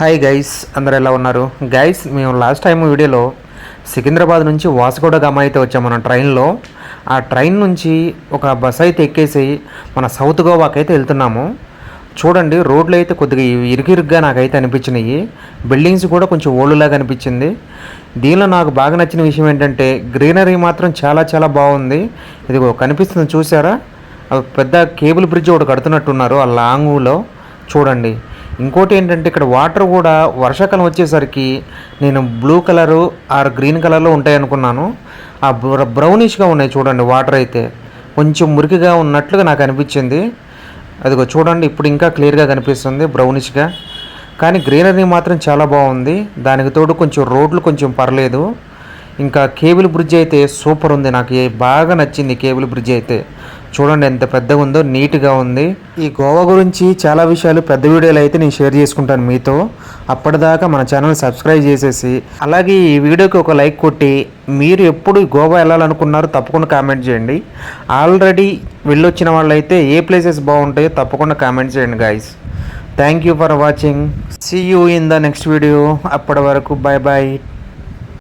Hi guys అందరు ఎలా ఉన్నారు? గైస్ మేము లాస్ట్ టైం వీడియోలో సికింద్రాబాద్ నుంచి వాసగోడ గమ అయితే వచ్చాం మనం ట్రైన్లో. ఆ ట్రైన్ నుంచి ఒక బస్ అయితే ఎక్కేసి మన సౌత్ గోవాకి అయితే వెళ్తున్నాము. చూడండి రోడ్లు అయితే కొద్దిగా ఇరుకిరుగ్గా నాకైతే అనిపించినాయి. బిల్డింగ్స్ కూడా కొంచెం ఓల్డ్లాగా అనిపించింది. దీనిలో నాకు బాగా నచ్చిన విషయం ఏంటంటే గ్రీనరీ మాత్రం చాలా చాలా బాగుంది. ఇది కనిపిస్తుంది చూసారా? పెద్ద కేబుల్ బ్రిడ్జ్ ఒకటి కడుతున్నట్టున్నారు ఆ లాంగ్లో చూడండి. ఇంకోటి ఏంటంటే ఇక్కడ వాటర్ కూడా వర్షాకాలం వచ్చేసరికి నేను బ్లూ కలరు ఆర్ గ్రీన్ కలర్లో ఉంటాయి అనుకున్నాను ఆ బ్రౌనిష్గా ఉన్నాయి చూడండి వాటర్ అయితే. కొంచెం మురికిగా ఉన్నట్లుగా నాకు అనిపించింది. అదిగో చూడండి ఇప్పుడు ఇంకా క్లియర్గా కనిపిస్తుంది బ్రౌనిష్గా. కానీ గ్రీనరీ మాత్రం చాలా బాగుంది. దానికి తోడు కొంచెం రోడ్లు కొంచెం పర్లేదు. ఇంకా కేబుల్ బ్రిడ్జ్ అయితే సూపర్ ఉంది. నాకు బాగా నచ్చింది కేబుల్ బ్రిడ్జ్ అయితే. చూడండి ఎంత పెద్దగా ఉందో నీట్గా ఉంది. ఈ గోవా గురించి చాలా విషయాలు పెద్ద వీడియోలు అయితే నేను షేర్ చేసుకుంటాను మీతో. అప్పటిదాకా మన ఛానల్ సబ్స్క్రైబ్ చేసేసి అలాగే ఈ వీడియోకి ఒక లైక్ కొట్టి మీరు ఎప్పుడు గోవా వెళ్ళాలనుకున్నారో తప్పకుండా కామెంట్ చేయండి. ఆల్రెడీ వెళ్ళొచ్చిన వాళ్ళైతే ఏ ప్లేసెస్ బాగుంటాయో తప్పకుండా కామెంట్ చేయండి guys thank you for watching see you in the next video అప్పటి వరకు బాయ్ బాయ్